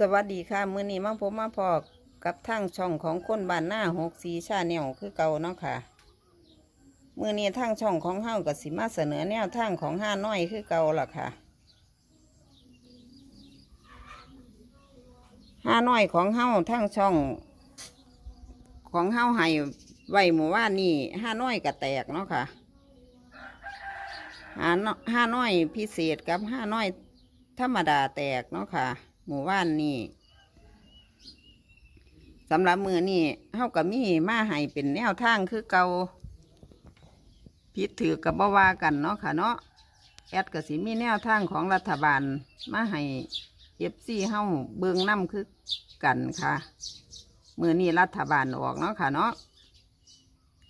สวัสดีค่ะ มื้อนี้มาพบมาพอกกับทางช่องของคนบ้านหน้าหกสีชาแนวคือเก่าเนาะค่ะ มื้อนี้ทางช่องของเฮากับสิมาเสนอแนวทางของห้าน้อยคือเก่าล่ะค่ะห้าน้อยของเฮาทางช่อง ของเฮาให้ไว้หมู่ว่านี่ห้าน้อยก็แตกเนาะค่ะห้าน้อยพิเศษกับห้าน้อยธรรมดาแตกเนาะค่ะ หมู่บ้านนี่สำหรับมือนี่เฮากับมีมาให้เป็นแนวทางคือเกาผิดถือกับบ่ว่ากันเนาะค่ะเนาะแอดกับสิมีแนวทางของรัฐบาลมาให้เอฟซีเฮาเบิ่งน้ำคือกันค่ะ มือนี่รัฐบาลออกเนาะค่ะเนาะ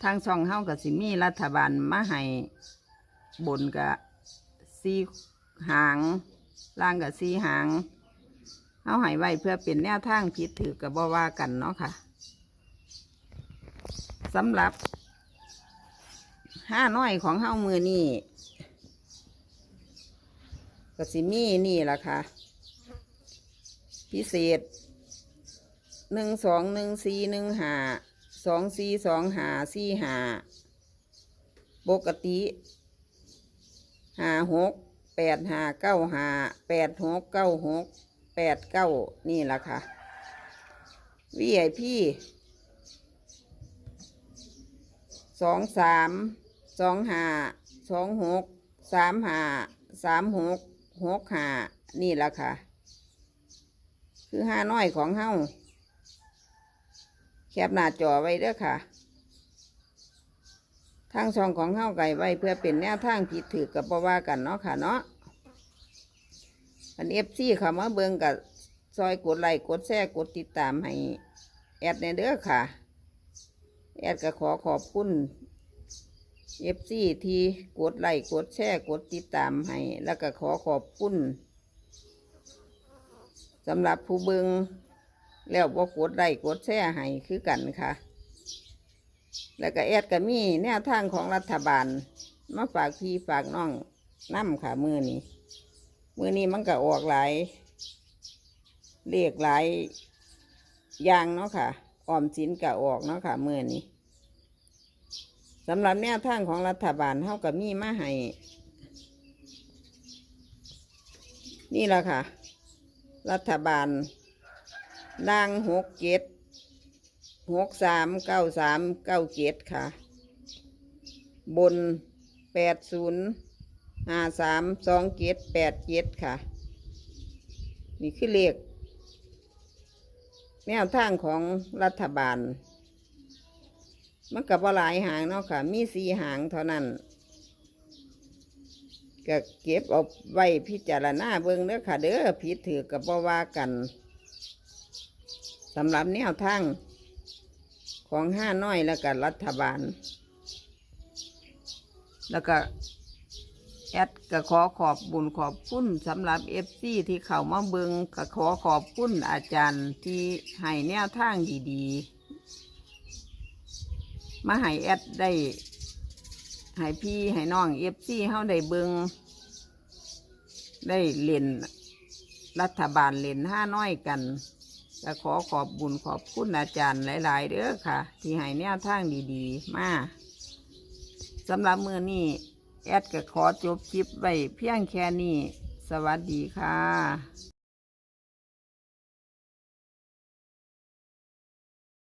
ทางช่องเฮากับสิมีรัฐบาลมาให้บนกับซีหางล่างกับสีหาง เอาหายไว้เพื่อเป็นแนวทางผิดถือกับบว่ากันเนาะค่ะสำหรับห้าน้อยของเฮ้ามือนี่ก็สิมีนี่แหละค่ะ พิเศษหนึ่งสองหนึ่งสี่หนึ่งหาสองสี่สองหาสี่หาปกติหาหกแปดหาเก้าหาแปดหกเก้าหก แปดเก้านี่แหละค่ะ VIP สองสามสองห้าสองหกสามห้าสามหกหกห้านี่แหละค่ะ คือห้าน้อยของเฮาแคบหน้าจอไว้เด้อค่ะ ทางช่องของเฮาไก่ไว้เพื่อเป็นแนวทางผิดถือกับบ่ว่ากันเนาะค่ะเนาะ อันเอฟซีเขามาเบิ่งกับซอยกดไลค์กดแชร์กดติดตามให้แอดในเด้อค่ะ แอดก็ขอขอบคุณเอฟซีที่กดไลค์กดแชร์กดติดตามให้ แล้วก็ขอขอบคุณสำหรับผู้เบิงแล้วบ่กดไลค์กดแชร์ให้คือกันค่ะ แล้วก็แอดก็มีแนวทางของรัฐบาล มาฝากพี่ฝากน้องน้ำค่ะมือนี้ มือนี้มันก็ออกหลายเรียกหลายอย่างเนาะค่ะ ออมสินก็ออกเนาะค่ะมือนี้สำหรับแนวทางของรัฐบาลเท่ากับมีมาให้นี่แหละค่ะ รัฐบาลล่างหกเจ็ดหกสามเก้าสามเก้าเจ็ดค่ะ บนแปดศูนย์ ห้าสามสองเจ็ดแปดเจ็ดค่ะ นี่คือเลขแนวทางของรัฐบาล มันกับว่าหลายหางเนาะค่ะ มีสี่หางเท่านั้นก็เก็บเอาไว้พิจารณาเบิ่งเด้อค่ะ เด้อผิดถือกับว่ากันสำหรับแนวทางของห้าน้อยแล้วก็รัฐบาล แล้วก็ แอดก็ขอขอบบุญขอบคุณสำหรับเอฟซีที่เข้ามาเบิงก็ขอขอบคุณอาจารย์ที่ให้แนวทางดีๆ มาให้แอดได้ให้พี่ให้น้องเอฟซีเฮาได้เบิงได้เล่นรัฐบาลเล่นห้าน้อยกันก็ขอขอบบุญขอบคุณอาจารย์หลาย ๆเด้อค่ะ ที่ให้แนวทางดีๆ มาสำหรับมือนี้ แอดก็ขอจบคลิปไว้เพียงแค่นี้ สวัสดีค่ะ